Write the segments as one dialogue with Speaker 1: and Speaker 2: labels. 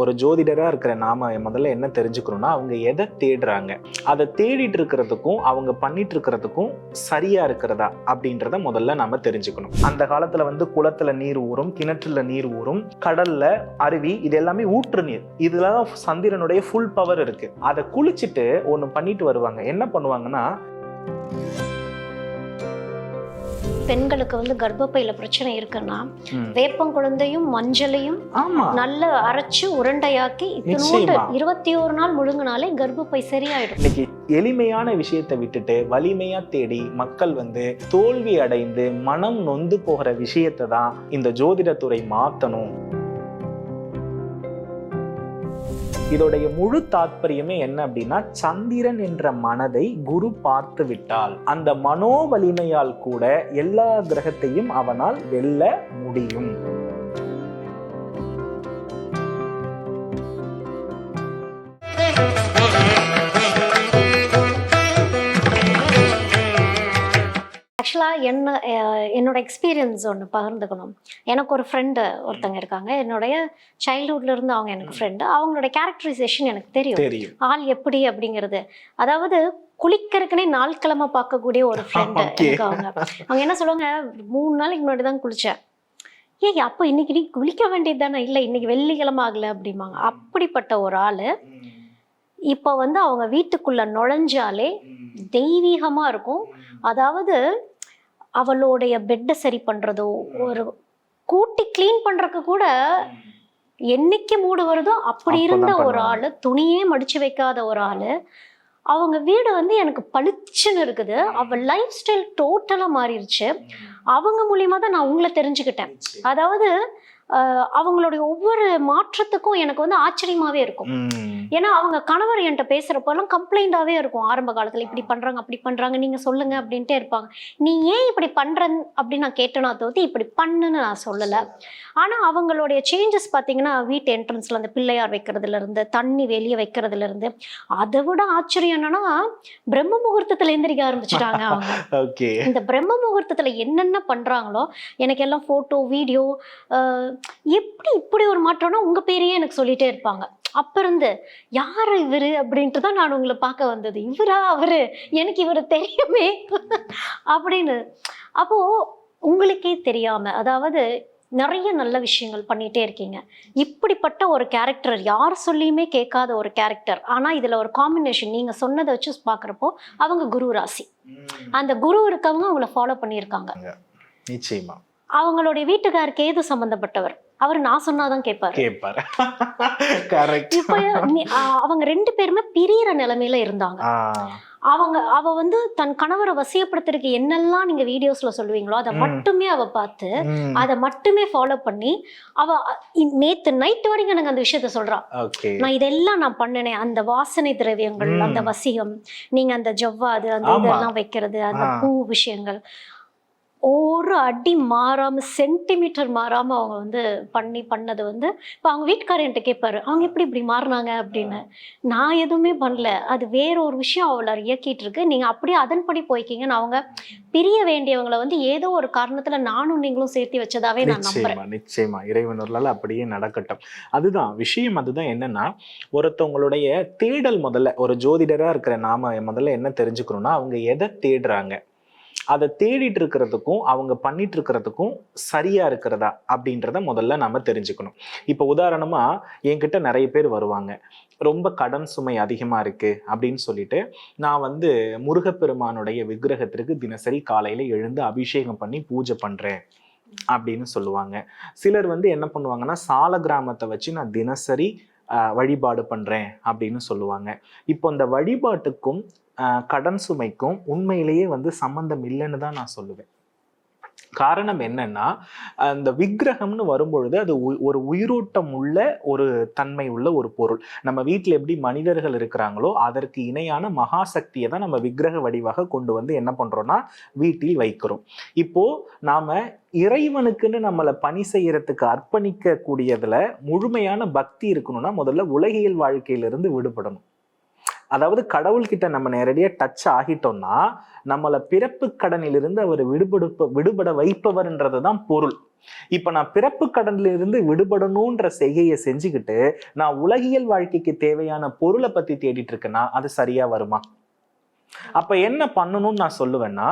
Speaker 1: ஒரு ஜோதிடராக இருக்கிற நாம முதல்ல என்ன தெரிஞ்சுக்கணும்னா அவங்க எதை தேடுறாங்க? அதை தேடிட்டு இருக்கிறதுக்கும் அவங்க பண்ணிட்டு இருக்கிறதுக்கும் சரியா இருக்கிறதா அப்படின்றத முதல்ல நாம தெரிஞ்சுக்கணும். அந்த காலத்துல வந்து குளத்துல நீர் ஊறும் கிணற்றுல நீர் ஊறும் கடல்ல அருவி இது எல்லாமே ஊற்று நீர். இதுல சந்திரனுடைய ஃபுல் பவர் இருக்கு. அதை குளிச்சுட்டு ஒன்று பண்ணிட்டு வருவாங்க. என்ன பண்ணுவாங்கன்னா
Speaker 2: பெண்களுக்கு வந்து கர்ப்பப்பையில பிரச்சனை இருக்குன்னா வேப்பங்குழந்தையும் மஞ்சளையும்
Speaker 1: ஆமா.
Speaker 2: நல்ல அரைச்சு உருண்டையாக்கி இத்தினோண்டு. இருபத்தி ஒரு நாள் முழுங்கினாலே கர்ப்பப்பை சரியாயிடும்.
Speaker 1: இன்னைக்கு எளிமையான விஷயத்தை விட்டுட்டு வலிமையா தேடி மக்கள் வந்து தோல்வி அடைந்து மனம் நொந்து போகிற விஷயத்தை தான் இந்த ஜோதிடத்துறை மாத்தணும். இதோடைய முழு தாத்பரியமே என்ன அப்படின்னா சந்திரன் என்ற மனதை குரு பார்த்து விட்டால் அந்த மனோ வலிமையால் கூட எல்லா கிரகத்தையும் அவனால் வெல்ல முடியும்.
Speaker 2: ஆக்சுவலாக என்ன என்னோட எக்ஸ்பீரியன்ஸ் ஒன்று பகிர்ந்துக்கணும். எனக்கு ஒரு ஃப்ரெண்டு ஒருத்தங்க இருக்காங்க. என்னுடைய சைல்ட்ஹுட்ல இருந்து அவங்க எனக்கு ஃப்ரெண்டு அவங்களோட கேரக்டரைசேஷன் எனக்கு தெரியும். ஆள் எப்படி அப்படிங்கிறது. அதாவது குளிக்கிறதுக்குனே நாள் கிழமை பார்க்கக்கூடிய ஒரு ஃப்ரெண்டு. எனக்கு அவங்க. அவங்க என்ன சொல்லுவாங்க? மூணு நாளைக்கு முன்னாடி தான் குளிச்சேன். ஏய் அப்போ இன்னைக்கு நீ குளிக்க வேண்டியது தானே? இல்லை இன்னைக்கு வெள்ளிக்கிழமை ஆகல அப்படிம்பாங்க. அப்படிப்பட்ட ஒரு ஆள். இப்போ வந்து அவங்க வீட்டுக்குள்ள நுழைஞ்சாலே தெய்வீகமாக இருக்கும். அதாவது அவளுடைய பெட்டை சரி பண்ணுறதோ ஒரு கூட்டி க்ளீன் பண்ணுறதுக்கு கூட என்னைக்கு மூடு வருதோ அப்படி இருந்த ஒரு. ஆள் துணியே மடிச்சு வைக்காத ஒரு ஆள் அவங்க வீடு வந்து எனக்கு பளிச்சுன்னு இருக்குது. அவ லைஃப் ஸ்டைல் டோட்டலாக மாறிடுச்சு அவங்க மூலியமா தான் நான் உங்களை தெரிஞ்சுக்கிட்டேன். அதாவது அவங்களுடைய ஒவ்வொரு மாற்றத்துக்கும் எனக்கு வந்து ஆச்சரியமாவே இருக்கும். ஏன்னா அவங்க கணவர் என்கிட்ட பேசுறப்பெல்லாம் கம்ப்ளைண்டாவே இருக்கும். ஆரம்ப காலத்துல இப்படி பண்றாங்க அப்படி பண்றாங்க நீங்க சொல்லுங்க அப்படின்ட்டே இருப்பாங்க. நீ ஏன் இப்படி பண்றன் அப்படின்னு நான் கேட்டேனா தவிர்த்து இப்படி பண்ணுன்னு நான் சொல்லல. ஆனா அவங்களுடைய சேஞ்சஸ் பாத்தீங்கன்னா வீட்டு என்ட்ரன்ஸ்ல அந்த பிள்ளையார் வைக்கிறதுல இருந்து தண்ணி வெளியே வைக்கிறதுல இருந்து அதை விட ஆச்சரியம் என்னன்னா பிரம்ம முகூர்த்தத்துல எந்திரிக்க ஆரம்பிச்சிட்டாங்க அவங்க. இந்த பிரம்ம முகூர்த்தத்துல என்னென்ன பண்றாங்களோ எனக்கு எல்லாம் போட்டோ வீடியோ எப்படி இப்படி ஒரு மாற்றம்னா உங்க பேரையே எனக்கு சொல்லிட்டே இருப்பாங்க. அப்ப இருந்து யார் இவரு அப்படின்ட்டு தான் நான் உங்களை பார்க்க வந்தது. இவரா அவரு? எனக்கு இவரு தெரியுமே. அப்படின்னு. அப்போ உங்களுக்கே தெரியாம அதாவது நிறைய நல்ல விஷயங்கள் பண்ணிட்டே இருக்கீங்க. இப்படிப்பட்ட ஒரு கேரக்டர் யார் சொல்லியுமே கேட்காத ஒரு கேரக்டர் ஆனா இதுல ஒரு காம்பினேஷன் நீங்க சொன்னதை வச்சு பார்க்குறப்போ அவங்க குரு ராசி. அந்த குரு இருக்கவங்க அவங்கள ஃபாலோ பண்ணியிருக்காங்க.
Speaker 1: நிச்சயமா.
Speaker 2: அவங்களுடைய வீட்டுக்கார் கேது சம்பந்தப்பட்டவர். அவர் நான் சொன்னாதான் கேட்பாரு.
Speaker 1: கேட்பாரு. கரெக்ட்
Speaker 2: இப்ப அவங்க ரெண்டு பேருமே பிரியற நிலைமையில இருந்தாங்க. அவங்க அவ வந்து தன் கணவரை வசியப்படுத்துறதுக்கு என்னெல்லாம் நீங்க வீடியோஸ்ல சொல்லுவீங்களோ அதை. மட்டுமே அவ பார்த்து அதை மட்டுமே ஃபாலோ பண்ணி அவ நேத்து நைட் வரைக்கும் எனக்கு அந்த விஷயத்த சொல்றா. நான் இதெல்லாம் நான் பண்ணினேன். அந்த வாசனை திரவியங்கள். அந்த வசியம் நீங்க அந்த ஜவ்வாது அந்த. இதெல்லாம் வைக்கிறது அந்த. பூ விஷயங்கள் ஒரு அடி மாறாம சென்டிமீட்டர் மாறாம அவங்க வந்து பண்ணி பண்ணது வந்து இப்போ அவங்க வீட்டுக்காரர் என்கிட்ட கேட்பாரு அவங்க எப்படி இப்படி மாறினாங்க? அப்படின்னு. நான் எதுவுமே பண்ணல. அது வேற ஒரு விஷயம் அவளை இயக்கிட்டு இருக்கு. நீங்க அப்படியே அதன்படி போய்க்கிங்கன்னு அவங்க பிரிய வேண்டியவங்களை வந்து ஏதோ ஒரு காரணத்துல நானும் நீங்களும் சேர்த்து வச்சதாவே நான் நம்புறேன்.
Speaker 1: நிச்சயமா நிச்சயமா. இறைவனர்களால் அப்படியே நடக்கட்டும். அதுதான் விஷயம் அதுதான் என்னன்னா ஒருத்தவங்களுடைய தேடல் முதல்ல ஒரு ஜோதிடரா இருக்கிற நாம முதல்ல என்ன தெரிஞ்சுக்கணும்னா அவங்க எதை தேடுறாங்க? அதை தேடிட்டு இருக்கிறதுக்கும் அவங்க பண்ணிட்டு இருக்கிறதுக்கும் சரியா இருக்கிறதா அப்படின்றத முதல்ல நம்ம தெரிஞ்சுக்கணும். இப்போ உதாரணமா என்கிட்ட நிறைய பேர் வருவாங்க. ரொம்ப கடன் சுமை அதிகமா இருக்கு அப்படின்னு சொல்லிட்டு நான் வந்து முருகப்பெருமானுடைய விக்கிரகத்திற்கு தினசரி காலையில எழுந்து அபிஷேகம் பண்ணி பூஜை பண்றேன் அப்படின்னு சொல்லுவாங்க. சிலர் வந்து என்ன பண்ணுவாங்கன்னா சால கிராமத்தை வச்சு நான் தினசரி வழிபாடு பண்றேன் அப்படின்னு சொல்லுவாங்க. இப்போ இந்த வழிபாட்டுக்கும் கடன் சுமைக்கும் உண்மையிலேயே வந்து சம்பந்தம் இல்லைன்னு தான் நான் சொல்லுவேன். காரணம் என்னன்னா அந்த விக்கிரகம்னு வரும்பொழுது அது உ- ஒரு உயிரோட்டம் உள்ள ஒரு தன்மை உள்ள ஒரு பொருள். நம்ம வீட்டில் எப்படி மனிதர்கள் இருக்கிறாங்களோ அதற்கு இணையான மகாசக்தியை தான் நம்ம விக்கிரக வடிவாக கொண்டு வந்து என்ன பண்றோம்னா வீட்டில் வைக்கிறோம். இப்போ நாம இறைவனுக்குன்னு நம்மளை பணி செய்யறதுக்கு அர்ப்பணிக்க கூடியதுல முழுமையான பக்தி இருக்கணும்னா முதல்ல உலகியல் வாழ்க்கையிலிருந்து விடுபடணும். அதாவது கடவுள்கிட்ட நம்ம நேரடியா டச் ஆகிட்டோம்னா நம்மள பிறப்பு கடனிலிருந்து அவர் விடுபடுப்ப விடுபட வைப்பவர்ன்றது தான் பொருள். இப்ப நான் பிறப்பு கடன்ல இருந்து விடுபடணும்ன்ற செய்கையை செஞ்சுக்கிட்டு நான் உலகியல் வாழ்க்கைக்கு தேவையான பொருளை பத்தி தேடிட்டு இருக்கேன்னா அது சரியா வருமா? அப்ப என்ன பண்ணணும்னு நான் சொல்லுவேன்னா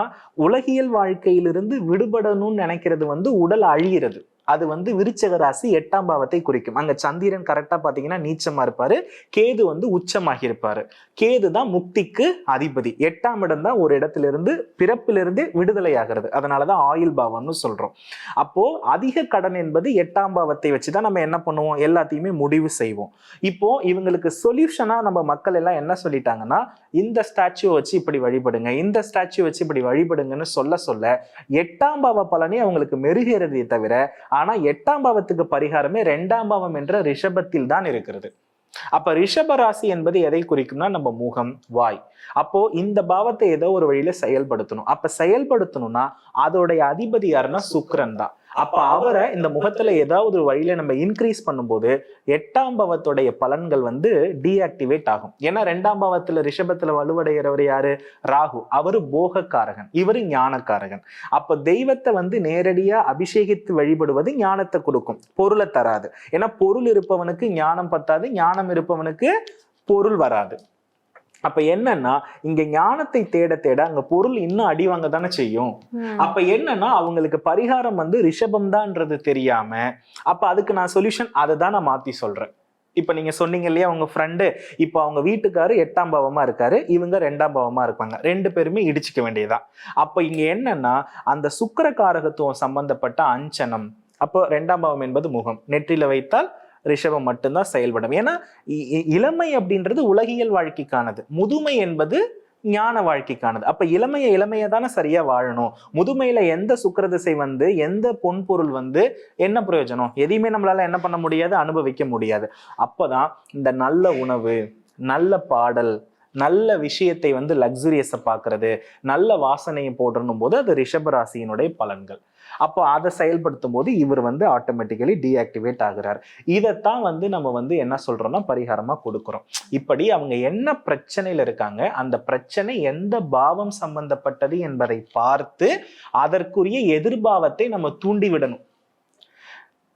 Speaker 1: உலகியல் வாழ்க்கையிலிருந்து விடுபடணும்னு நினைக்கிறது வந்து உடல் அழிகிறது அது வந்து விருச்சக ராசி எட்டாம் பாவத்தை குறிக்கும். அங்க சந்திரன் கரெக்டா பாத்தீங்கன்னா நீச்சமா இருப்பாரு. கேது வந்து உச்சமாகி இருப்பாரு. கேது தான் முக்திக்கு அதிபதி. எட்டாம் இடம் தான் ஒரு இடத்துல இருந்து பிறப்பிலிருந்து விடுதலை ஆகிறது. அதனாலதான் ஆயுள் பாவம்னு சொல்றோம். அப்போ அதிக கடன் என்பது எட்டாம் பாவத்தை வச்சுதான் நம்ம என்ன பண்ணுவோம்? எல்லாத்தையுமே முடிவு செய்வோம். இப்போ இவங்களுக்கு சொல்யூஷனா நம்ம மக்கள் எல்லாம் என்ன சொல்லிட்டாங்கன்னா இந்த ஸ்டாச்சுவை வச்சு இப்படி வழிபடுங்க இந்த ஸ்டாச்சுவை வச்சு இப்படி வழிபடுங்கன்னு சொல்ல சொல்ல எட்டாம் பாவ பலனே அவங்களுக்கு மெருகிறதே தவிர ஆனா எட்டாம் பாவத்துக்கு பரிகாரமே ரெண்டாம் பாவம் என்ற ரிஷபத்தில் தான் இருக்கிறது. அப்ப ரிஷப ராசி என்பது எதை குறிக்கும்னா நம்ம முகம் வாய். அப்போ இந்த பாவத்தை ஏதோ ஒரு வழியில செயல்படுத்தணும். அப்ப செயல்படுத்தணும்னா அதோடைய அதிபதி யாருன்னா சுக்ரன் தான். அப்ப அவரை இந்த முகத்துல ஏதாவது ஒரு வழியில நம்ம இன்க்ரீஸ் பண்ணும்போது எட்டாம் பாவத்துடைய பலன்கள் வந்து டீஆக்டிவேட் ஆகும். ஏன்னா ரெண்டாம் பாவத்துல ரிஷபத்துல வலுவடைகிறவர் யாரு? ராகு. அவரு போகக்காரகன். இவரு ஞானக்காரகன். அப்ப தெய்வத்தை வந்து நேரடியா அபிஷேகித்து வழிபடுவது ஞானத்தை கொடுக்கும். பொருளை தராது. ஏன்னா பொருள் இருப்பவனுக்கு ஞானம் பத்தாது ஞானம் இருப்பவனுக்கு பொருள் வராது. அப்ப என்னன்னா இங்க ஞானத்தை தேட தேட அங்க பொருள் இன்னும் அடி வாங்க தானே செய்யும். அப்ப என்னன்னா அவங்களுக்கு பரிகாரம் வந்து ரிஷபம் தான்ன்றது தெரியாம அப்ப அதுக்கு நான் சொல்யூஷன் அதை தான் நான் மாத்தி சொல்றேன். இப்ப நீங்க சொன்னீங்க இல்லையா உங்க ஃப்ரெண்டு இப்போ அவங்க வீட்டுக்காரு எட்டாம் பாவமா இருக்காரு இவங்க ரெண்டாம் பாவமா இருப்பாங்க. ரெண்டு பேருமே இடிச்சுக்க வேண்டியதுதான். அப்ப இங்க என்னன்னா அந்த சுக்கிர காரகத்துவம் சம்பந்தப்பட்ட அஞ்சனம். அப்போ ரெண்டாம் பாவம் என்பது முகம். நெற்றியில வைத்தால் ரிஷபம் மட்டும்தான் செயல்படும். ஏன்னா இ- இ- இளமை அப்படின்றது உலகியல் வாழ்க்கைக்கானது. முதுமை என்பது ஞான வாழ்க்கைக்கானது. அப்ப இளமைய இளமைய தானே சரியா வாழணும். முதுமையில எந்த சுக்கிர திசை வந்து எந்த பொன் பொருள் வந்து என்ன பிரயோஜனம்? எதையுமே நம்மளால என்ன பண்ண முடியாது அனுபவிக்க முடியாது. அப்பதான் இந்த நல்ல உணவு நல்ல பாடல் நல்ல விஷயத்தை வந்து லக்ஸுரியஸை பார்க்கறது நல்ல வாசனையை போடணும் போது அது ரிஷபராசியினுடைய பலன்கள். அப்போ அதை செயல்படுத்தும் போது இவர் வந்து ஆட்டோமேட்டிக்கலி டீஆக்டிவேட் ஆகுறார். இதைத்தான் வந்து நம்ம வந்து என்ன சொல்றோம்னா பரிகாரமா கொடுக்குறோம். இப்படி அவங்க என்ன பிரச்சனையில இருக்காங்க அந்த பிரச்சனை எந்த பாவம் சம்பந்தப்பட்டது என்பதை பார்த்து அதற்குரிய எதிர்பாவத்தை நம்ம தூண்டி விடணும்.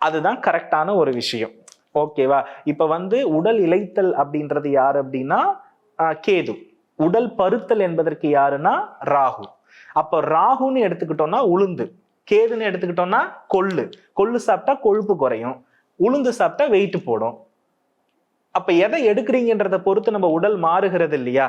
Speaker 1: அதுதான் கரெக்டான ஒரு விஷயம். ஓகேவா இப்ப வந்து உடல் இழைத்தல் அப்படின்றது யார் அப்படின்னா கேது. உடல் பருத்தல் என்பதற்கு யாருன்னா ராகு. அப்போ ராகுன்னு எடுத்துக்கிட்டோம்னா உளுந்து. கேதுன்னு எடுத்துக்கிட்டோம்னா கொள்ளு. கொள்ளு சாப்பிட்டா கொழுப்பு குறையும். உளுந்து சாப்பிட்டா வெயிட் போடும். அப்ப எதை எடுக்கிறீங்கன்றத பொறுத்து நம்ம உடல் மாறுகிறது இல்லையா?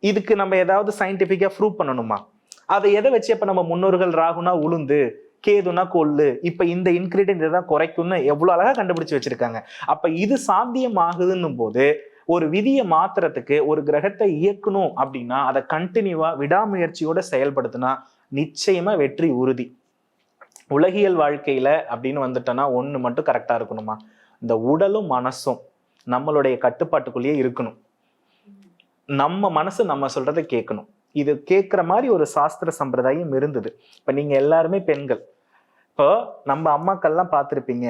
Speaker 1: இதுக்கு நம்ம ஏதாவது சயின்டிபிக்கா ப்ரூவ் பண்ணணுமா? அதை எதை வச்சு இப்ப நம்ம முன்னோர்கள் ராகுனா உளுந்து கேதுனா கொள்ளு இப்ப இந்த இன்கிரீடியன்ட் தான் குறைக்கும்னு எவ்வளவு அழகா கண்டுபிடிச்சு வச்சிருக்காங்க. அப்ப இது சாத்தியமாகுதுன்னும் போது ஒரு விதியை மாத்துறதுக்கு ஒரு கிரகத்தை இயக்கணும் அப்படின்னா அதை கண்டினியூவா விடாமுயற்சியோட செயல்படுத்தினா நிச்சயமா வெற்றி உறுதி. உலகியல் வாழ்க்கையில் அப்படின்னு வந்துட்டோன்னா ஒன்று மட்டும் கரெக்டாக இருக்கணுமா? இந்த உடலும் மனசும் நம்மளுடைய கட்டுப்பாட்டுக்குள்ளேயே இருக்கணும். நம்ம மனசு நம்ம சொல்கிறத கேட்கணும். இது கேட்குற மாதிரி ஒரு சாஸ்திர சம்பிரதாயம் இருந்தது. இப்போ நீங்கள் எல்லாருமே பெண்கள். இப்போ நம்ம அம்மாக்கள்லாம் பார்த்துருப்பீங்க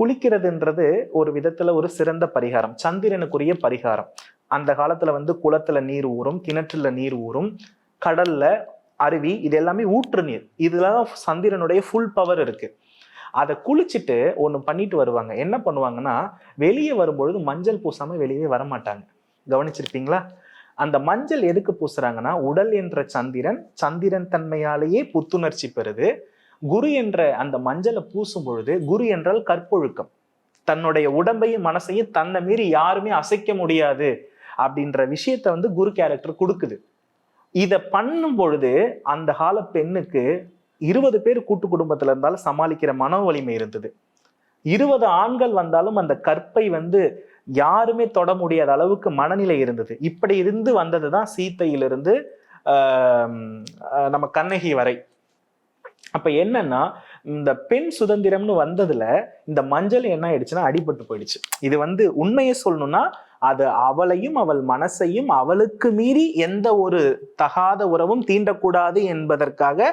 Speaker 1: குளிக்கிறதுன்றது ஒரு விதத்துல ஒரு சிறந்த பரிகாரம் சந்திரனுக்குரிய பரிகாரம். அந்த காலத்துல வந்து குளத்துல நீர் ஊறும் கிணற்றுல நீர் ஊறும் கடல்ல அருவி இது எல்லாமே ஊற்று நீர். இதுலதான் சந்திரனுடைய ஃபுல் பவர் இருக்கு. அதை குளிச்சுட்டு ஒன்று பண்ணிட்டு வருவாங்க. என்ன பண்ணுவாங்கன்னா வெளியே வரும்பொழுது மஞ்சள் பூசாம வெளியே வர மாட்டாங்க கவனிச்சிருப்பீங்களா? அந்த மஞ்சள் எதுக்கு பூசுறாங்கன்னா உடல் என்ற சந்திரன் சந்திரன் தன்மையாலேயே புத்துணர்ச்சி பெறுது. குரு என்ற அந்த மஞ்சளை பூசும் பொழுது குரு என்றால் கற்பொழுக்கம். தன்னுடைய உடம்பையும் மனசையும் தன்னை மீறி யாருமே அசைக்க முடியாது அப்படின்ற விஷயத்த வந்து குரு கேரக்டர் கொடுக்குது. இதை பண்ணும் பொழுது அந்த கால பெண்ணுக்கு இருபது பேர் கூட்டு குடும்பத்துல இருந்தாலும் சமாளிக்கிற மன வலிமை இருந்தது. இருபது ஆண்கள் வந்தாலும் அந்த கற்பை வந்து யாருமே தொட முடியாத அளவுக்கு மனநிலை இருந்தது. இப்படி இருந்து வந்தது தான் சீத்தையிலிருந்து நம்ம கண்ணகி வரை. அப்ப என்னன்னா இந்த பெண் சுதந்திரம்னு வந்ததுல இந்த மஞ்சள் என்ன ஆயிடுச்சுன்னா அடிபட்டு போயிடுச்சு. இது வந்து உண்மையை சொல்லணும்னா அது அவளையும் அவள் மனசையும் அவளுக்கு மீறி எந்த ஒரு தகாத உறவும் தீண்டக்கூடாது என்பதற்காக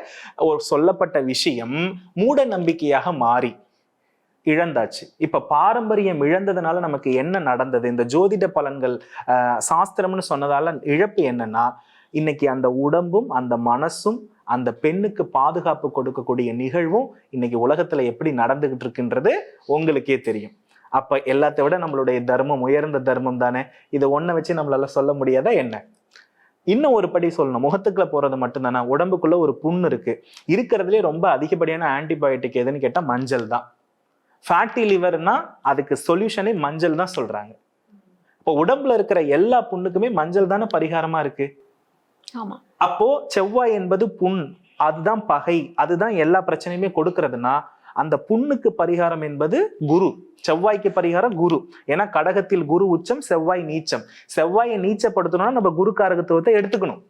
Speaker 1: ஒரு சொல்லப்பட்ட விஷயம் மூட நம்பிக்கையாக மாறி இழந்தாச்சு. இப்ப பாரம்பரியம் இழந்ததுனால நமக்கு என்ன நடந்தது? இந்த ஜோதிட பலன்கள் சாஸ்திரம்னு சொன்னதால இழப்பு என்னன்னா இன்னைக்கு அந்த உடம்பும் அந்த மனசும் அந்த பெண்ணுக்கு பாதுகாப்பு கொடுக்கக்கூடிய நிகழ்வும் இன்னைக்கு உலகத்துல எப்படி நடந்துகிட்டு இருக்குன்றது உங்களுக்கே தெரியும். அப்ப எல்லாத்தை விட நம்மளுடைய தர்மம் உயர்ந்த தர்மம் தானே? இதை ஒன்றை வச்சு நம்மளால சொல்ல முடியாதா என்ன? இன்னும் ஒரு படி சொல்லணும். முகத்துக்குள்ள போறது மட்டும்தானா? உடம்புக்குள்ள ஒரு புண்ணு இருக்கு. இருக்கிறதுலே ரொம்ப அதிகப்படியான ஆன்டிபயோட்டிக் எதுன்னு கேட்டா மஞ்சள் தான். ஃபேட்டி லிவர்னா அதுக்கு சொல்யூஷனே மஞ்சள் தான் சொல்றாங்க. இப்போ உடம்புல இருக்கிற எல்லா புண்ணுக்குமே மஞ்சள் தானே பரிகாரமா இருக்கு?
Speaker 2: ஆமா.
Speaker 1: அப்போ செவ்வாய் என்பது புண். அதுதான் பகை. அதுதான் எல்லா பிரச்சனையுமே கொடுக்கறதுனா அந்த புண்ணுக்கு பரிகாரம் என்பது குரு. செவ்வாய்க்கு பரிகாரம் குரு. ஏன்னா கடகத்தில் குரு உச்சம் செவ்வாய் நீச்சம். செவ்வாயை நீச்சப்படுத்தணும்னா நம்ம குரு காரகத்துவத்தை எடுத்துக்கணும்.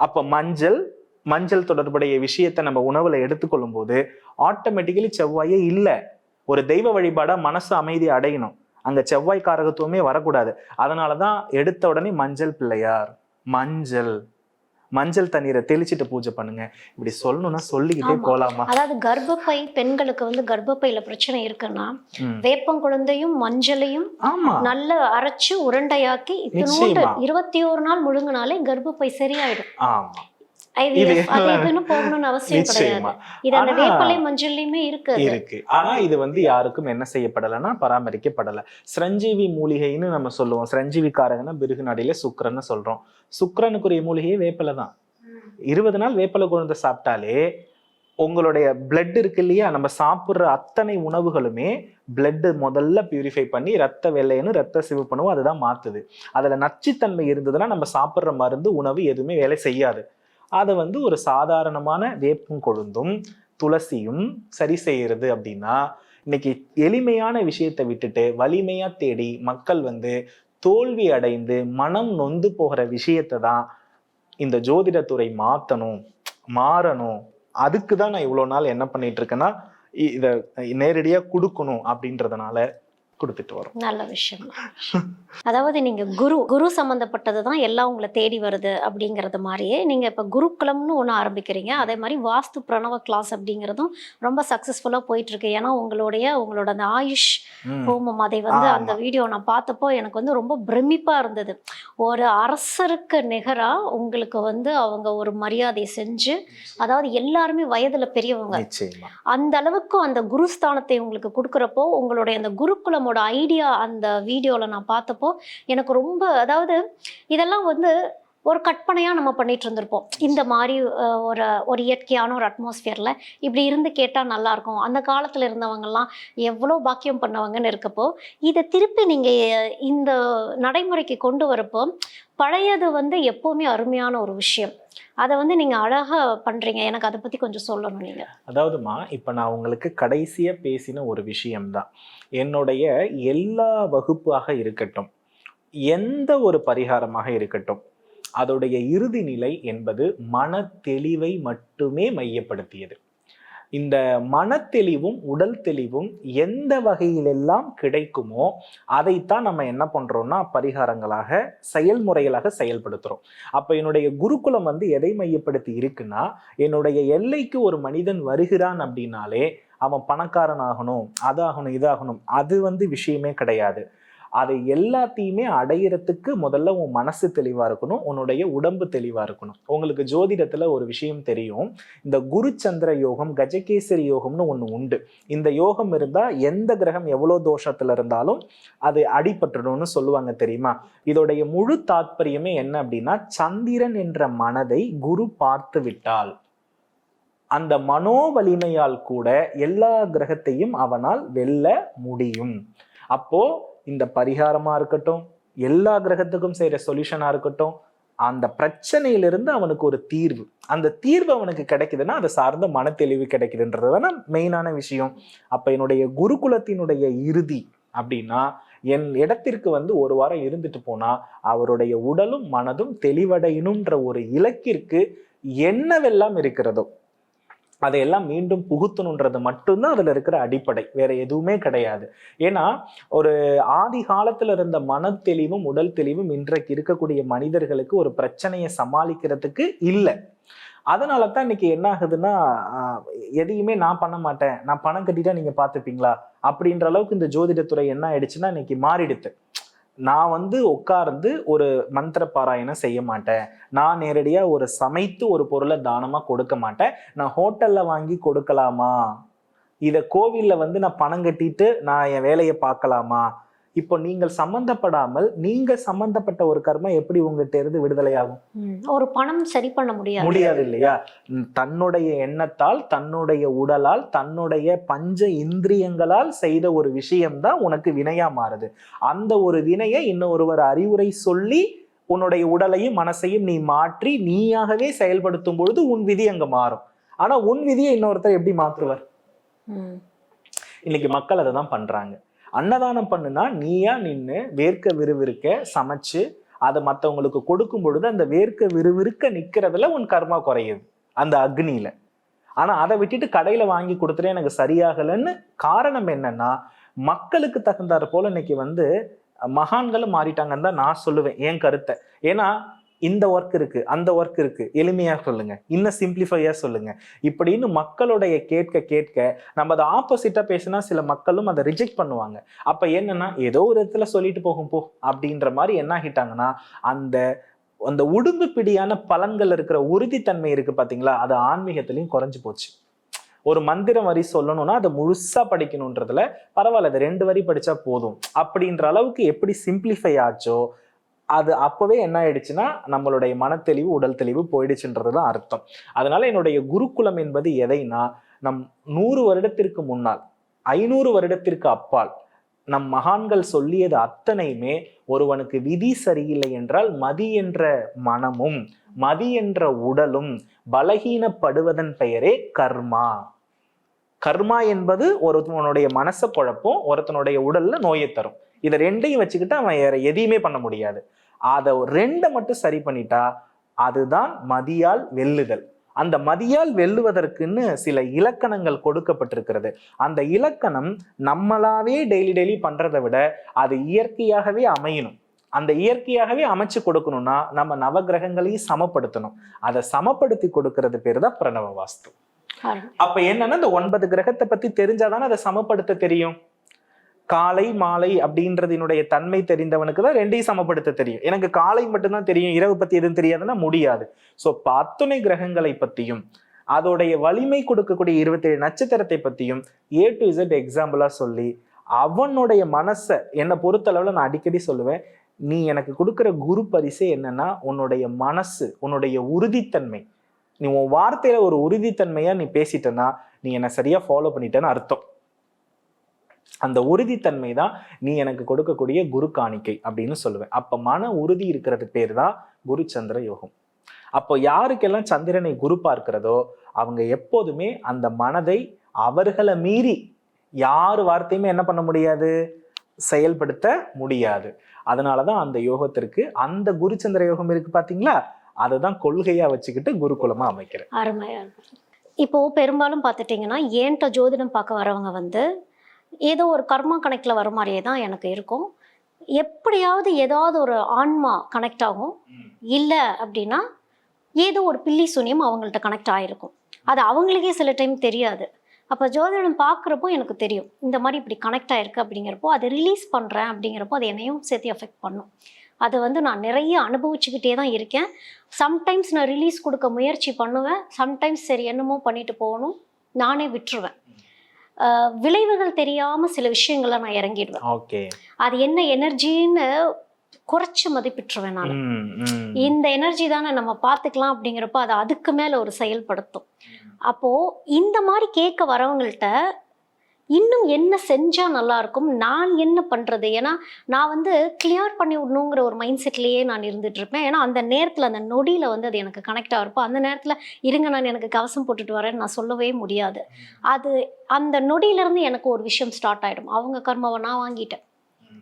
Speaker 1: அப்ப மஞ்சள் மஞ்சள் தொடர்புடைய விஷயத்தை நம்ம உணவுல எடுத்துக்கொள்ளும் போது ஆட்டோமேட்டிக்கலி செவ்வாயே இல்லை. ஒரு தெய்வ வழிபாடா மனசு அமைதி அடையணும். அங்க செவ்வாய் காரகத்துவமே வரக்கூடாது. அதனாலதான் எடுத்த உடனே மஞ்சள் பிள்ளையார். மஞ்சள். மஞ்சள் தண்ணீரை தெளிச்சிட்டு பூஜை பண்ணுங்க இப்படி சொல்லணும்னா சொல்லிக்கிட்டே. போலாமா
Speaker 2: அதாவது கர்ப்பப்பை பெண்களுக்கு வந்து கர்ப்பப்பையில பிரச்சனை இருக்குன்னா. வேப்பங்குழந்தையும் மஞ்சளையும் நல்லா அரைச்சு உருண்டையாக்கி
Speaker 1: நிச்சயமா.
Speaker 2: இருபத்தி ஒரு நாள் முழுங்கினாலே கர்ப்பப்பை சரியாயிடும் இருக்கு.
Speaker 1: ஆனா இது வந்து யாருக்கும் என்ன செய்யப்படலைன்னா பராமரிக்கப்படல. சிரஞ்சீவி மூலிகைன்னு நம்ம சொல்லுவோம். சிரஞ்சீவி காரகன்னா பிருகு நாடியில சுக்கிரன்னு சொல்றோம். சுக்கிரனுக்குரிய மூலிகையே வேப்பிலை தான். இருபது நாள் வேப்பிலை குழந்தை சாப்பிட்டாலே உங்களுடைய பிளட் இருக்கு இல்லையா? நம்ம சாப்பிடுற அத்தனை உணவுகளுமே பிளட் முதல்ல பியூரிஃபை பண்ணி ரத்த வெள்ளையன்னு ரத்த சிவப்பணுவும் அதுதான் மாத்துது. அதுல நச்சுத்தன்மை இருந்ததுன்னா நம்ம சாப்பிடுற மருந்து உணவு எதுவுமே வேலை செய்யாது. அதை வந்து ஒரு சாதாரணமான வேப்பும் கொழுந்தும் துளசியும் சரி செய்யறது அப்படின்னா இன்னைக்கு எளிமையான விஷயத்தை விட்டுட்டு வலிமையா தேடி மக்கள் வந்து தோல்வி அடைந்து மனம் நொந்து போகிற விஷயத்தை தான் இந்த ஜோதிடத்துறை மாற்றணும் மாறணும். அதுக்கு தான் நான் இவ்வளோ நாள் என்ன பண்ணிட்டு இருக்கேன்னா இ- நேரடியாக கொடுக்கணும் அப்படின்றதுனால கொடுத்துட்டு வரோம்.
Speaker 2: நல்ல விஷயம். அதாவது நீங்க குரு குரு சம்பந்தப்பட்டது தான் எல்லாம் உங்களை தேடி வருது அப்படிங்கறது மாதிரியே நீங்க இப்ப குருகுலம்னு ஒண்ணு ஆரம்பிக்கிறீங்க. அதே மாதிரி வாஸ்து பிரணவ கிளாஸ் அப்படிங்கிறதும் ரொம்ப சக்சஸ்ஃபுல்லா போயிட்டு இருக்கு ஏன்னா உங்களுடைய உங்களோட அந்த ஆயுஷ். ஹோமம் அதை வந்து. அந்த வீடியோ நான் பார்த்தப்போ எனக்கு வந்து ரொம்ப பிரமிப்பா இருந்தது. ஒரு அரசருக்கு நிகரா உங்களுக்கு வந்து அவங்க ஒரு மரியாதை செஞ்சு அதாவது எல்லாருமே வயதுல பெரியவங்க. அந்த அளவுக்கு அந்த குருஸ்தானத்தை உங்களுக்கு கொடுக்குறப்போ உங்களுடைய அந்த அவங்களோட ஐடியா அந்த வீடியோவில் நான் பார்த்தப்போ எனக்கு ரொம்ப அதாவது இதெல்லாம் வந்து ஒரு கற்பனையாக நம்ம பண்ணிட்டு இருந்திருப்போம். இந்த மாதிரி ஒரு ஒரு இயற்கையான ஒரு அட்மாஸ்ஃபியரில் இப்படி இருந்து கேட்டால் நல்லாயிருக்கும் அந்த காலத்தில் இருந்தவங்கெல்லாம் எவ்வளோ பாக்கியம் பண்ணவங்கன்னு இருக்கப்போ இதை திருப்பி நீங்கள் இந்த நடைமுறைக்கு கொண்டு வரப்போ பழையது வந்து எப்போவுமே அருமையான ஒரு விஷயம். அதை வந்து நீங்கள் அழகாக பண்ணுறீங்க எனக்கு அதை பற்றி கொஞ்சம் சொல்லணும் நீங்கள்
Speaker 1: அதாவதுமா இப்ப நான் உங்களுக்கு கடைசியா பேசின ஒரு விஷயம்தான். என்னுடைய எல்லா வகுப்பாக இருக்கட்டும் எந்த ஒரு பரிகாரமாக இருக்கட்டும் அதோடைய இறுதி நிலை என்பது மன தெளிவை மட்டுமே மையப்படுத்தியது. இந்த மனத்தெளிவும் உடல் தெளிவும் எந்த வகையிலெல்லாம் கிடைக்குமோ அதைத்தான் நம்ம என்ன பண்றோம்னா பரிகாரங்களாக செயல்முறைகளாக செயல்படுத்துறோம். அப்ப என்னுடைய குருகுலம் வந்து எதை மையப்படுத்தி இருக்குன்னா என்னுடைய எல்லைக்கு ஒரு மனிதன் வருகிறான் அப்படின்னாலே அவன் பணக்காரன் ஆகணும் அதாகணும் இதாகணும் அது வந்து விஷயமே கிடையாது. அதை எல்லாத்தையுமே அடையிறதுக்கு முதல்ல உன் மனசு தெளிவா இருக்கணும் உன்னுடைய உடம்பு தெளிவா இருக்கணும். உங்களுக்கு ஜோதிடத்துல ஒரு விஷயம் தெரியும். இந்த குரு சந்திர யோகம் கஜகேசரி யோகம்னு ஒன்று உண்டு. இந்த யோகம் இருந்தா எந்த கிரகம் எவ்வளோ தோஷத்துல இருந்தாலும் அது அடிபட்டுடணும்னு சொல்லுவாங்க தெரியுமா? இதோடைய முழு தாத்பரியமே என்ன அப்படின்னா சந்திரன் என்ற மனதை குரு பார்த்து விட்டால் அந்த மனோ வலிமையால் கூட எல்லா கிரகத்தையும் அவனால் வெல்ல முடியும். அப்போ இந்த பரிகாரமாக இருக்கட்டும் எல்லா கிரகத்துக்கும் செய்கிற சொல்யூஷனாக இருக்கட்டும் அந்த பிரச்சனையிலிருந்து அவனுக்கு ஒரு தீர்வு. அந்த தீர்வு அவனுக்கு கிடைக்குதுன்னா அதை சார்ந்த மன தெளிவு கிடைக்குதுன்றது தானே மெயினான விஷயம். அப்போ என்னுடைய குருகுலத்தினுடைய இறுதி அப்படின்னா என் இடத்திற்கு வந்து ஒரு வாரம் இருந்துட்டு போனா அவருடைய உடலும் மனதும் தெளிவடையணும்ன்ற ஒரு இலக்கிற்கு என்னவெல்லாம் இருக்கிறதோ அதையெல்லாம் மீண்டும் புகுத்தணுன்றது மட்டும்தான் அதுல இருக்கிற அடிப்படை. வேற எதுவுமே கிடையாது. ஏன்னா ஒரு ஆதி காலத்துல இருந்த மன தெளிவும் உடல் தெளிவும் இன்றைக்கு இருக்கக்கூடிய மனிதர்களுக்கு ஒரு பிரச்சனையை சமாளிக்கிறதுக்கு இல்லை. அதனால தான் இன்னைக்கு என்ன ஆகுதுன்னா எதையுமே நான் பண்ண மாட்டேன் நான் பணம் கட்டிட்டா நீங்க பாத்துப்பீங்களா அப்படின்ற அளவுக்கு இந்த ஜோதிடத்துறை என்ன ஆயிடுச்சுன்னா இன்னைக்கு மாறிடுது நான் வந்து உட்கார்ந்து ஒரு மந்திர பாராயணம் செய்ய மாட்டேன். நான் நேரடியாக ஒரு சமைத்து ஒரு பொருளை தானமாக கொடுக்க மாட்டேன். நான் ஹோட்டலில் வாங்கி கொடுக்கலாமா? இதை கோவில்ல வந்து நான் பணம் கட்டிட்டு நான் என் வேலையை பார்க்கலாமா? இப்போ நீங்கள் சம்பந்தப்படாமல் நீங்க சம்பந்தப்பட்ட ஒரு கர்மம் எப்படி உங்ககிட்ட இருந்து விடுதலை ஆகும்.
Speaker 2: ஒரு பணம் சரி பண்ண முடியாது.
Speaker 1: முடியாது இல்லையா? தன்னுடைய எண்ணத்தால் தன்னுடைய உடலால் தன்னுடைய பஞ்ச இந்திரியங்களால் செய்த ஒரு விஷயம்தான் உனக்கு வினையா மாறுது. அந்த ஒரு வினையை இன்னொருவர் அறிவுரை சொல்லி உன்னுடைய உடலையும் மனசையும் நீ மாற்றி நீயாகவே செயல்படுத்தும் பொழுது உன் விதி அங்க மாறும். ஆனா உன் விதியை இன்னொருத்தர் எப்படி மாற்றுவார். இன்னைக்கு மக்கள் அதை தான் பண்றாங்க. அன்னதானம் பண்ணுனா நீயா நின்று வேர்க்க விறுவிறுக்க சமைச்சு அதை மற்றவங்களுக்கு கொடுக்கும் பொழுது அந்த வேர்க்க விறுவிறுக்க நிற்கிறதுல உன் கர்மா குறையுது. அந்த அக்னியில. ஆனா அதை விட்டுட்டு கடையில வாங்கி கொடுத்துட்டே எனக்கு சரியாகலைன்னு காரணம் என்னன்னா மக்களுக்கு தகுந்தாற் போல இன்னைக்கு வந்து மகான்களும் மாறிட்டாங்கன்னு தான் நான் சொல்லுவேன். என் கருத்தை. ஏன்னா இந்த ஒர்க் இருக்கு அந்த ஒர்க் இருக்கு. எளிமையா சொல்லுங்க. இன்னும் சிம்பிளிஃபையா சொல்லுங்க. இப்படின்னு மக்களுடைய கேட்க கேட்க நம்ம அதை ஆப்போசிட்டா பேசினா சில மக்களும் அதை ரிஜெக்ட் பண்ணுவாங்க. அப்ப என்னன்னா ஏதோ ஒரு இடத்துல சொல்லிட்டு போகும் போ அப்படின்ற மாதிரி என்ன ஆகிட்டாங்கன்னா அந்த அந்த உடும்பு பிடியான பலன்கள் இருக்கிற உறுதித்தன்மை இருக்கு பாத்தீங்களா? அது ஆன்மீகத்திலையும் குறைஞ்சு போச்சு. ஒரு மந்திரம் வரி சொல்லணும்னா அதை முழுசா படிக்கணுன்றதுல பரவாயில்ல. அது ரெண்டு வரி படிச்சா போதும். அப்படின்ற அளவுக்கு எப்படி சிம்பிளிஃபை ஆச்சோ அது அப்பவே என்ன ஆயிடுச்சுன்னா நம்மளுடைய மனத்தெளிவு உடல் தெளிவு போயிடுச்சுன்றது தான் அர்த்தம். அதனால என்னுடைய குருகுலம் என்பது எதைனா நம் நூறு வருடத்திற்கு முன்னால் ஐநூறு வருடத்திற்கு அப்பால் நம் மகான்கள் சொல்லியது அத்தனையுமே ஒருவனுக்கு விதி சரியில்லை என்றால் மதி என்ற மனமும் மதி என்ற உடலும் பலகீனப்படுவதன் பெயரே கர்மா. கர்மா என்பது ஒருத்தனுடைய மனசை குழப்பும் ஒருத்தனுடைய உடல்ல நோயை தரும். இதை ரெண்டையும் வச்சுக்கிட்டு அவன் வேற எதையுமே பண்ண முடியாது. அதை ரெண்டை மட்டும் சரி பண்ணிட்டா அதுதான் மதியால் வெல்லுதல். அந்த மதியால் வெல்லுவதற்குன்னு சில இலக்கணங்கள் கொடுக்கப்பட்டிருக்கிறது. அந்த இலக்கணம் நம்மளாவே டெய்லி டெய்லி பண்றதை விட அது இயற்கையாகவே அமையணும். அந்த இயற்கையாகவே அமைச்சு கொடுக்கணும்னா நம்ம நவகிரகங்களையும் சமப்படுத்தணும். அதை சமப்படுத்தி கொடுக்கறது பேர் தான் பிரணவ வாஸ்து. அப்ப என்னன்னா இந்த ஒன்பது கிரகத்தை பத்தி தெரிஞ்சாதானே அதை சமப்படுத்த தெரியும். காலை மாலை அப்படின்றதினுடைய தன்மை தெரிந்தவனுக்கு தான் ரெண்டையும் சமப்படுத்த தெரியும். எனக்கு காலை மட்டும்தான் தெரியும் இரவு பத்தி எதுவும் தெரியாதுன்னா முடியாது. ஸோ பத்துணை கிரகங்களை பத்தியும் அதோடைய வலிமை கொடுக்கக்கூடிய இருபத்தேழு நட்சத்திரத்தை பத்தியும் ஏ டு இசட் எக்ஸாம்பிளா சொல்லி அவனுடைய மனசை என்னை பொறுத்தளவுல நான் அடிக்கடி சொல்லுவேன் நீ எனக்கு கொடுக்குற குரு பரிசே என்னன்னா உன்னுடைய மனசு உன்னுடைய உறுதித்தன்மை. நீ உன் வார்த்தையில ஒரு உறுதித்தன்மையா நீ பேசிட்டனா நீ என்னை சரியா ஃபாலோ பண்ணிட்டேன்னு அர்த்தம். அந்த உறுதித்தன்மை தான் நீ எனக்கு கொடுக்கக்கூடிய குரு காணிக்கை அப்படின்னு சொல்லுவேன். அப்போ மன உறுதி இருக்கிறது பேர் தான் குரு சந்திர யோகம். அப்போ யாருக்கெல்லாம் சந்திரனை குரு பார்க்கிறதோ அவங்க எப்போதுமே அந்த மனதை அவர்களை மீறி யார் வார்த்தையுமே என்ன பண்ண முடியாது? செயல்படுத்த முடியாது. அதனாலதான் அந்த யோகத்திற்கு அந்த குருச்சந்திர யோகம் இருக்கு அதை அதுதான் கொள்கையாக வச்சுக்கிட்டு குருகுலமாக அமைக்கிறேன்.
Speaker 2: அருமையாக இப்போ பெரும்பாலும் பார்த்துட்டிங்கன்னா ஏன்ட்ட ஜோதிடம் பார்க்க வரவங்க வந்து ஏதோ ஒரு கர்மா கணக்கில் வர மாதிரியே தான் எனக்கு இருக்கும். எப்படியாவது ஏதாவது ஒரு ஆன்மா கனெக்ட் ஆகும். இல்லை அப்படின்னா ஏதோ ஒரு பில்லி சூனியம் அவங்கள்ட்ட கனெக்ட் ஆகிருக்கும் அது அவங்களுக்கே சில டைம் தெரியாது. அப்போ ஜோதிடம் பார்க்குறப்போ எனக்கு தெரியும். இந்த மாதிரி இப்படி கனெக்ட் ஆயிருக்கு அப்படிங்கிறப்போ அதை ரிலீஸ் பண்ணுறேன் அப்படிங்கிறப்போ அது என்னையும் சேர்த்து எஃபெக்ட் பண்ணும். அதை வந்து நான் நிறைய அனுபவிச்சுக்கிட்டே தான் இருக்கேன். சம்டைம்ஸ் நான் ரிலீஸ் கொடுக்க முயற்சி பண்ணுவேன். சம்டைம்ஸ் சரி என்னமோ பண்ணிட்டு போகணும். நானே விட்டுருவேன். விளைவுகள் தெரியாமல் சில விஷயங்களை நான் இறங்கிடுவேன்.
Speaker 1: ஓகே.
Speaker 2: அது என்ன எனர்ஜின்னு குறைச்சி மதிப்பிட்டுருவேன் நான். இந்த எனர்ஜி தானே நம்ம பார்த்துக்கலாம் அப்படிங்கிறப்ப அதை அதுக்கு மேலே ஒரு செயல்படுத்தும். அப்போது இந்த மாதிரி கேட்க வரவங்கள்ட்ட இன்னும் என்ன செஞ்சால் நல்லாயிருக்கும் நான் என்ன பண்ணுறது ஏன்னா நான் வந்து கிளியர் பண்ணி விடணுங்கிற ஒரு மைண்ட் செட்லேயே நான் இருந்துட்டு இருப்பேன் ஏன்னா அந்த நேரத்தில் அந்த நொடியில் வந்து அது எனக்கு கனெக்ட் ஆகிருப்போம் அந்த நேரத்தில் இருங்க நான் எனக்கு கவசம் போட்டுட்டு வரேன்னு நான் சொல்லவே முடியாது. அது அந்த நொடியிலேருந்து எனக்கு ஒரு விஷயம் ஸ்டார்ட் ஆகிடும் அவங்க கர்மாவை நான் வாங்கிட்டேன்.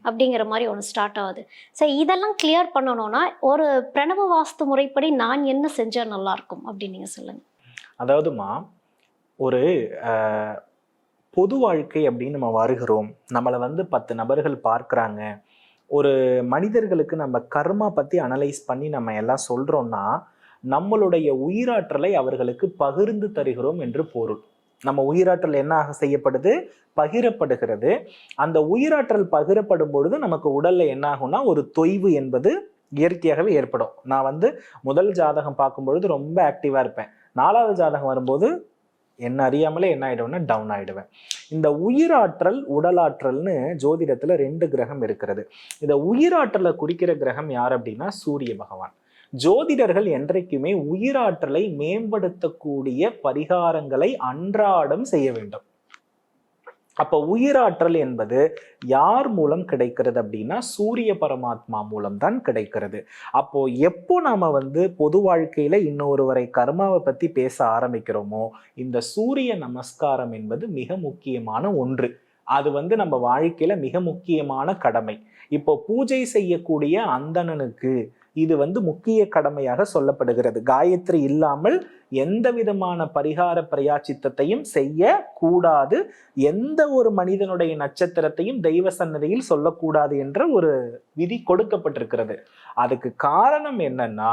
Speaker 2: அப்படிங்கிற மாதிரி ஒன்று ஸ்டார்ட் ஆகுது. ஸோ இதெல்லாம் கிளியர் பண்ணணும்னா ஒரு பிரணவ வாஸ்து முறைப்படி நான் என்ன செஞ்சால் நல்லாயிருக்கும் அப்படின்னு நீங்கள் சொல்லுங்கள்
Speaker 1: அதாவதுமா ஒரு பொது வாழ்க்கை அப்படின்னு நம்ம வருகிறோம். நம்மளை வந்து பத்து நபர்கள் பார்க்குறாங்க. ஒரு மனிதர்களுக்கு நம்ம கர்மா பற்றி அனலைஸ் பண்ணி நம்ம எல்லாம் சொல்கிறோம்னா நம்மளுடைய உயிராற்றலை அவர்களுக்கு பகிர்ந்து தருகிறோம் என்று பொருள். நம்ம உயிராற்றல் என்னாக செய்யப்படுது? பகிரப்படுகிறது. அந்த உயிராற்றல் பகிரப்படும் பொழுது நமக்கு உடலில் என்ன ஆகும்னா ஒரு தொய்வு என்பது இயற்கையாகவே ஏற்படும். நான் வந்து முதல் ஜாதகம் பார்க்கும் பொழுது ரொம்ப ஆக்டிவாக இருப்பேன். நாலாவது ஜாதகம் வரும்போது என்ன அறியாமலே என்ன ஆயிடுவேன்னா டவுன் ஆயிடுவேன். இந்த உயிராற்றல் உடலாற்றல்னு ஜோதிடத்துல ரெண்டு கிரகம் இருக்கிறது. இந்த உயிராற்றலை குறிக்கிற கிரகம் யார் அப்படின்னா சூரிய பகவான். ஜோதிடர்கள் என்றைக்குமே உயிராற்றலை மேம்படுத்தக்கூடிய பரிகாரங்களை அன்றாடம் செய்ய வேண்டும். அப்போ உயிராற்றல் என்பது யார் மூலம் கிடைக்கிறது அப்படின்னா சூரிய பரமாத்மா மூலம் தான் கிடைக்கிறது. அப்போ எப்போ நாம வந்து பொது வாழ்க்கையில இன்னொருவரை கர்மாவை பத்தி பேச ஆரம்பிக்கிறோமோ இந்த சூரிய நமஸ்காரம் என்பது மிக முக்கியமான ஒன்று. அது வந்து நம்ம வாழ்க்கையில மிக முக்கியமான கடமை. இப்போ பூஜை செய்யக்கூடிய அந்தணனுக்கு இது வந்து முக்கிய கடமையாக சொல்லப்படுகிறது. காயத்ரி இல்லாமல் எந்த விதமான பரிகார பிரயாச்சித்தத்தையும் செய்ய கூடாது எந்த ஒரு மனிதனுடைய நட்சத்திரத்தையும் தெய்வ சன்னதியில் சொல்லக்கூடாது என்ற ஒரு விதி கொடுக்கப்பட்டிருக்கிறது. அதுக்கு காரணம் என்னன்னா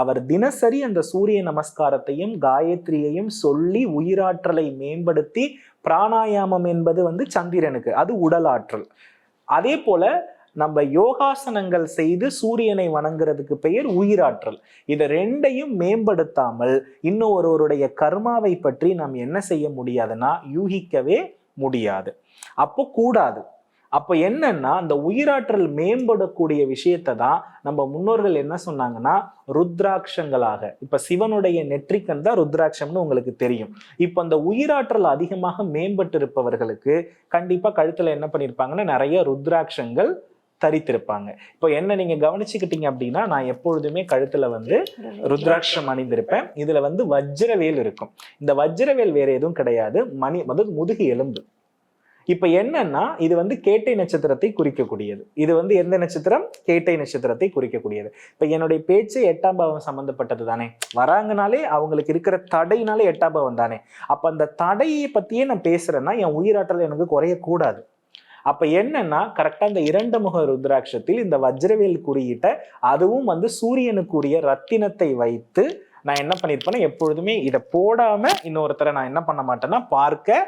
Speaker 1: அவர் தினசரி அந்த சூரிய நமஸ்காரத்தையும் காயத்ரியையும் சொல்லி உயிராற்றலை மேம்படுத்தி பிராணாயாமம் என்பது வந்து சந்திரனுக்கு அது உடலாற்றல். அதே போல நம்ம யோகாசனங்கள் செய்து சூரியனை வணங்குறதுக்கு பெயர் உயிராற்றல். இதை ரெண்டையும் மேம்படுத்தாமல் இன்னும் ஒருவருடைய கர்மாவை பற்றி நாம் என்ன செய்ய முடியாதுன்னா யூகிக்கவே முடியாது. அப்போ கூடாது. அப்போ என்னன்னா அந்த உயிராற்றல் மேம்படக்கூடிய விஷயத்தை தான் நம்ம முன்னோர்கள் என்ன சொன்னாங்கன்னா ருத்ராட்சங்களாக. இப்போ சிவனுடைய நெற்றிக்கண் தான் ருத்ராட்சம்னு உங்களுக்கு தெரியும். இப்போ அந்த உயிராற்றல் அதிகமாக மேம்பட்டு இருப்பவர்களுக்கு கண்டிப்பாக கழுத்தில் என்ன பண்ணியிருப்பாங்கன்னா நிறைய ருத்ராட்சங்கள் தரித்திருப்பாங்க. இப்போ என்ன நீங்க கவனிச்சுக்கிட்டீங்க அப்படின்னா நான் எப்பொழுதுமே கழுத்துல வந்து ருத்ராட்சம். அணிந்திருப்பேன். இதுல வந்து வஜ்ரவேல் இருக்கும். இந்த வஜ்ரவேல் வேற எதுவும் கிடையாது. மணி அதாவது முதுகு எலும்பு. இப்ப என்னன்னா இது வந்து கேட்டை நட்சத்திரத்தை குறிக்கக்கூடியது. இது வந்து எந்த நட்சத்திரம்? கேட்டை நட்சத்திரத்தை குறிக்கக்கூடியது. இப்ப என்னுடைய பேச்சு எட்டாம் பாவம் சம்பந்தப்பட்டது தானே. வராங்கனாலே அவங்களுக்கு இருக்கிற தடைனாலே எட்டாம் பாவம் தானே. அப்ப அந்த தடையை பத்தியே நான் பேசுறேன்னா என் உயிராற்றல் எனக்கு குறையக்கூடாது. அப்ப என்னன்னா கரெக்டா இந்த இரண்டு முக ருத்ராட்சத்தில் இந்த வஜ்ரவேல் குறியீட்டை அதுவும் வந்து சூரியனுக்குரிய ரத்தினத்தை வைத்து நான் என்ன பண்ணியிருப்பேன்னா எப்பொழுதுமே இதை போடாம இன்னொருத்தரை நான் என்ன பண்ண மாட்டேன்னா பார்க்க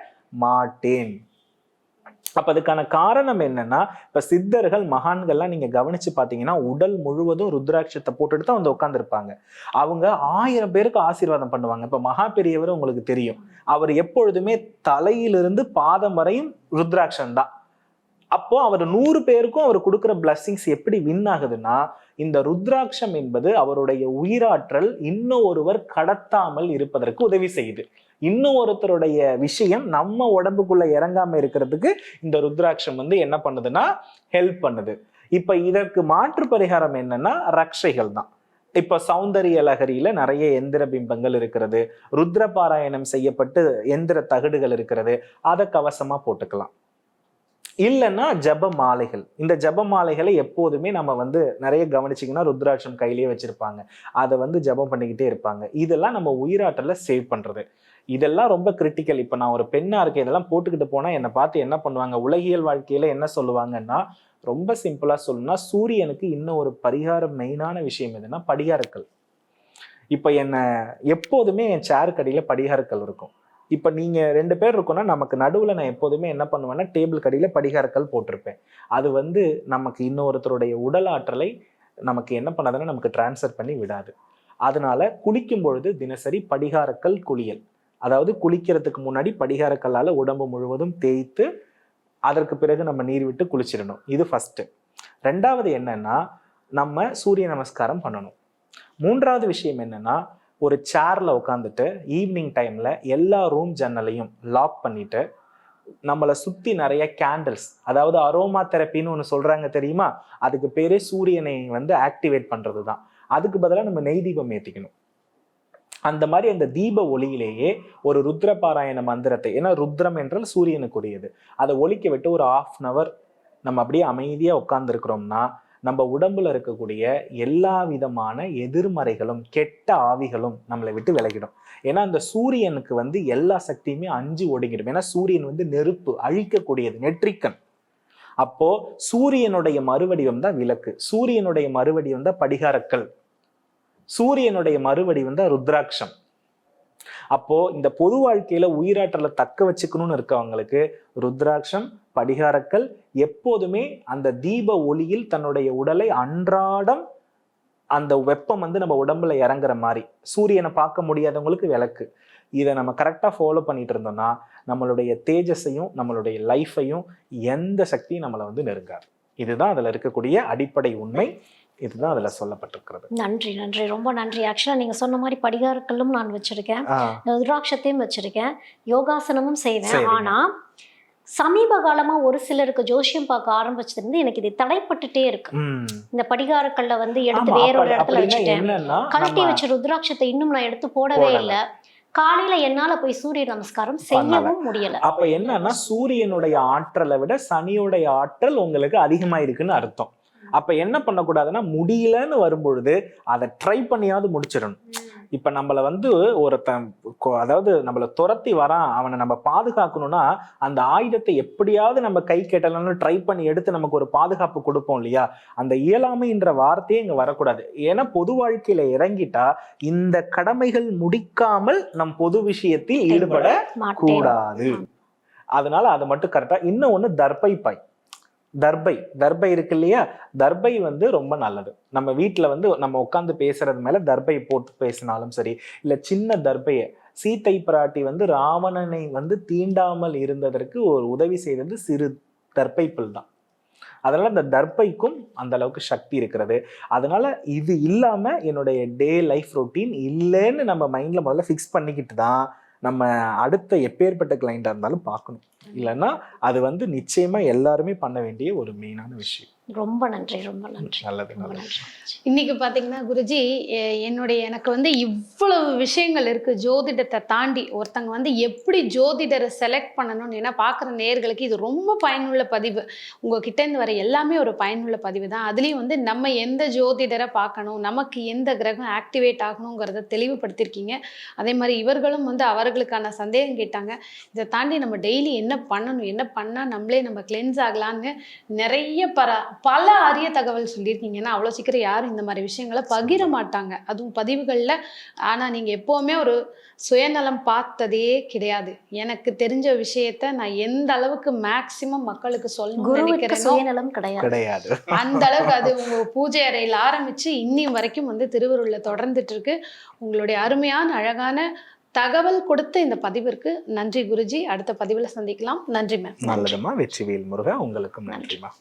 Speaker 1: மாட்டேன். அப்ப அதுக்கான காரணம் என்னன்னா இப்ப சித்தர்கள் மகான்கள்லாம் நீங்க கவனிச்சு பாத்தீங்கன்னா உடல் முழுவதும் ருத்ராட்சத்தை போட்டுட்டு தான் வந்து உட்காந்துருப்பாங்க அவங்க ஆயிரம் பேருக்கு ஆசீர்வாதம் பண்ணுவாங்க. இப்ப மகா பெரியவர் உங்களுக்கு தெரியும். அவர் எப்பொழுதுமே தலையிலிருந்து பாதம் வரையும் ருத்ராட்சம் தான் அப்போ அவர் நூறு பேருக்கும் அவர் கொடுக்குற பிளஸ்ஸிங்ஸ் எப்படி வின் ஆகுதுன்னா இந்த ருத்ராட்சம் என்பது அவருடைய உயிராற்றல் இன்னும் ஒருவர் கடத்தாமல் இருப்பதற்கு உதவி செய்யுது. இன்னும் ஒருத்தருடைய விஷயம் நம்ம உடம்புக்குள்ள இறங்காம இருக்கிறதுக்கு இந்த ருத்ராட்சம் வந்து என்ன பண்ணுதுன்னா ஹெல்ப் பண்ணுது. இப்ப இதற்கு மாற்று பரிகாரம் என்னன்னா ரக்ஷைகள் தான். இப்ப சௌந்தரிய லகரியில நிறைய எந்திர பிம்பங்கள் இருக்கிறது. ருத்ர பாராயணம் செய்யப்பட்டு எந்திர தகடுகள் இருக்கிறது. அதை கவசமா போட்டுக்கலாம். இல்லைன்னா ஜப மாலைகள் இந்த ஜப மாலைகளை எப்போதுமே நம்ம வந்து நிறைய கவனிச்சிங்கன்னா ருத்ராட்சம் கையிலேயே வச்சுருப்பாங்க. அதை வந்து ஜபம் பண்ணிக்கிட்டே இருப்பாங்க. இதெல்லாம் நம்ம உயிராற்றல சேவ் பண்ணுறது இதெல்லாம் ரொம்ப கிரிட்டிக்கல் இப்போ நான் ஒரு பெண்ணாக இருக்கேன். இதெல்லாம் போட்டுக்கிட்டு போனால் என்னை பார்த்து என்ன பண்ணுவாங்க? உலகியல் வாழ்க்கையில் என்ன சொல்லுவாங்கன்னா ரொம்ப சிம்பிளாக சொல்லணும்னா சூரியனுக்கு இன்னும் ஒரு பரிகாரம் மெயினான விஷயம் எதுன்னா படிகாரக்கல். இப்போ என்னை எப்போதுமே என் சேருக்கு அடியில படிகாரக்கல் இருக்கும். இப்போ நீங்கள் ரெண்டு பேர் இருக்கோன்னா நமக்கு நடுவில் நான் எப்போதுமே என்ன பண்ணுவேன்னா டேபிள் கடியில் படிகாரக்கல் போட்டிருப்பேன். அது வந்து நமக்கு இன்னொருத்தருடைய உடல் ஆற்றலை நமக்கு என்ன பண்ணாதுன்னா நமக்கு டிரான்ஸ்ஃபர் பண்ணி விடாது. அதனால குளிக்கும் பொழுது தினசரி படிகாரக்கல் குளியல். அதாவது குளிக்கிறதுக்கு முன்னாடி படிகாரக்கல்லால் உடம்பு முழுவதும் தேய்த்து அதற்கு பிறகு நம்ம நீர் விட்டு குளிச்சிடணும். இது ஃபஸ்ட்டு ரெண்டாவது என்னன்னா நம்ம சூரிய நமஸ்காரம் பண்ணணும். மூன்றாவது விஷயம் என்னன்னா ஒரு சேரில் உட்காந்துட்டு ஈவினிங் டைமில் எல்லா ரூம் ஜன்னலையும் லாக் பண்ணிவிட்டு நம்மளை சுற்றி நிறைய கேண்டில்ஸ் அதாவது அரோமா தெரப்பின்னு ஒன்று சொல்கிறாங்க தெரியுமா? அதுக்கு பேரே சூரியனை வந்து ஆக்டிவேட் பண்ணுறது தான் அதுக்கு பதிலாக நம்ம நெய் தீபம் ஏற்றிக்கணும் அந்த மாதிரி அந்த தீப ஒளியிலேயே ஒரு ருத்ர பாராயண மந்திரத்தை ஏன்னா ருத்ரம் என்றால் சூரியனுக்குரியது. அதை ஒழிக்க விட்டு ஒரு ஆஃப் அன் அவர் நம்ம அப்படியே அமைதியாக உட்காந்துருக்குறோம்னா நம்ம உடம்புல இருக்கக்கூடிய எல்லா விதமான எதிர்மறைகளும் கெட்ட ஆவிகளும் நம்மளை விட்டு விலகிடும். ஏன்னா அந்த சூரியனுக்கு வந்து எல்லா சக்தியுமே அஞ்சு ஒடுங்கிடும். ஏன்னா சூரியன் வந்து நெருப்பு அழிக்கக்கூடியது நெற்றிக்கன் அப்போ சூரியனுடைய மறுவடிவம் தான் விளக்கு. சூரியனுடைய மறுவடிவம் தான் படிகாரக்கல். சூரியனுடைய மறுவடி வந்து ருத்ராட்சம். அப்போ இந்த பொது வாழ்க்கையில உயிராற்றலை தக்க வச்சுக்கணும்னு இருக்கவங்களுக்கு ருத்ராட்சம் படிகாரக்கல் எப்போதுமே அந்த தீப ஒளியில் தன்னுடைய உடலை அன்றாடம் அந்த வெப்பம் வந்து நம்ம உடம்புல இறங்குற மாதிரி சூரியனை பார்க்க முடியாதவங்களுக்கு விளக்கு. இதை நம்ம கரெக்டாக ஃபாலோ பண்ணிட்டு இருந்தோம்னா நம்மளுடைய தேஜஸையும் நம்மளுடைய லைஃப்பையும் எந்த சக்தியும் நம்மளை வந்து நெருங்காது. இதுதான் அதில் இருக்கக்கூடிய அடிப்படை உண்மை. இதுதான் அதில் சொல்லப்பட்டிருக்கிறது.
Speaker 2: நன்றி நன்றி. ரொம்ப நன்றி. ஆக்சுவலாக நீங்கள் சொன்ன மாதிரி படிகாரக்கல்லும் நான் வச்சிருக்கேன். ருத்ராட்சத்தையும் வச்சிருக்கேன். யோகாசனமும் செய்வேன்.
Speaker 1: சரிங்க.
Speaker 2: ஆனா சமீப காலமா ஒரு சிலருக்கு ஜோசியம் பார்க்க ஆரம்பிச்சதுலேருந்து எனக்கு இது தடைப்பட்டுட்டே இருக்கு. இந்த படிகாரக்கல்ல வந்து எடுத்து வேற ஒரு இடத்துல வச்சுட்டேன். கழட்டி வச்ச ருத்ராட்சத்தை இன்னும் நான் எடுத்து போடவே. இல்லை. காலையில என்னால போய் சூரிய நமஸ்காரம் செய்யவும் முடியல.
Speaker 1: அப்ப என்னன்னா சூரியனுடைய ஆற்றலை விட சனியோடைய ஆற்றல் உங்களுக்கு அதிகமா இருக்குன்னு அர்த்தம். அப்ப என்ன பண்ணக்கூடாதுன்னா முடியலன்னு வரும்பொழுது அதை ட்ரை பண்ணியாவது முடிச்சிடணும். இப்ப நம்மள வந்து ஒருத்தன் அதாவது நம்மள துரத்தி வரான் அவனை நம்ம பாதுகாக்கணும்னா அந்த ஆயுதத்தை எப்படியாவது நம்ம கை கெட்டலன்னு ட்ரை பண்ணி எடுத்து நமக்கு ஒரு பாதுகாப்பு கொடுப்போம் இல்லையா? அந்த இயலாமைன்ற வார்த்தையே இங்க வரக்கூடாது. ஏன்னா பொது வாழ்க்கையில இறங்கிட்டா இந்த கடமைகள் முடிக்காமல் நம் பொது விஷயத்தில் ஈடுபட கூடாது. அதனால அது மட்டும் கரெக்டா இன்னும் ஒண்ணு தர்பை பாய் தர்பை தர்பை இருக்கு இல்லையா? தர்பை வந்து ரொம்ப நல்லது. நம்ம வீட்டில் வந்து நம்ம உட்காந்து பேசுறது மேல தர்பை போட்டு பேசினாலும் சரி இல்லை சின்ன தர்பையை சீத்தை பிராட்டி வந்து ராவணனை வந்து தீண்டாமல் இருந்ததற்கு ஒரு உதவி செய்தது சிறு தர்பை புல் தான். அதனால இந்த தர்பைக்கும் அந்த அளவுக்கு சக்தி இருக்கிறது. அதனால இது இல்லாம என்னுடைய டே லைஃப் ரொட்டீன் இல்லைன்னு நம்ம மைண்ட்ல முதல்ல ஃபிக்ஸ் பண்ணிக்கிட்டு தான் நம்ம அடுத்த எப்பேற்பட்ட கிளைண்டாக இருந்தாலும் பார்க்கணும். இல்லைன்னா அது வந்து நிச்சயமாக எல்லாருமே பண்ண வேண்டிய ஒரு மெயினான விஷயம்.
Speaker 2: ரொம்ப நன்றி ரொம்ப நன்றி.
Speaker 1: நல்லது
Speaker 2: நன்றி.
Speaker 3: இன்னைக்கு பார்த்தீங்கன்னா குருஜி என்னுடைய எனக்கு வந்து இவ்வளவு விஷயங்கள் இருக்கு ஜோதிடத்தை தாண்டி. ஒருத்தங்க வந்து எப்படி ஜோதிடரை செலக்ட் பண்ணணும்னு ஏன்னா பார்க்குற நேர்களுக்கு இது ரொம்ப பயனுள்ள பதிவு. உங்ககிட்ட இருந்து வர எல்லாமே ஒரு பயனுள்ள பதிவு தான். அதுலேயும் வந்து நம்ம எந்த ஜோதிடரை பார்க்கணும் நமக்கு எந்த கிரகம் ஆக்டிவேட் ஆகணுங்கிறத தெளிவுபடுத்தியிருக்கீங்க அதே மாதிரி இவர்களும் வந்து அவர்களுக்கான சந்தேகம் கேட்டாங்க. இதை தாண்டி நம்ம டெய்லி என்ன பண்ணணும் என்ன பண்ணால் நம்மளே நம்ம கிளென்ஸ் ஆகலான்னு நிறைய பர பல அரிய தகவல் சொல்லியிருக்கீங்க ஏன்னா அவ்வளோ சீக்கிரம் யாரும் இந்த மாதிரி விஷயங்களை பகிர மாட்டாங்க. அதுவும் பதிவுகளில். ஆனால் நீங்கள் எப்போவுமே ஒரு சுயநலம் பார்த்ததே கிடையாது. எனக்கு தெரிஞ்ச விஷயத்த நான் எந்த அளவுக்கு மேக்சிமம் மக்களுக்கு நினைக்கிறேனோ
Speaker 2: சுயநலம் கிடையாது.
Speaker 1: கிடையாது.
Speaker 3: அந்த அளவுக்கு அது உங்க பூஜை அறையில் ஆரம்பிச்சு இன்னி வரைக்கும் வந்து திருவருள்ல தொடர்ந்துட்டு இருக்கு உங்களுடைய அருமையான அழகான தகவல் கொடுத்த இந்த பதிவிற்கு நன்றி குருஜி. அடுத்த பதிவில் சந்திக்கலாம். நன்றி மேம்
Speaker 1: நல்லதுமா வெற்றிவேல் முருகா உங்களுக்கும் நன்றிமா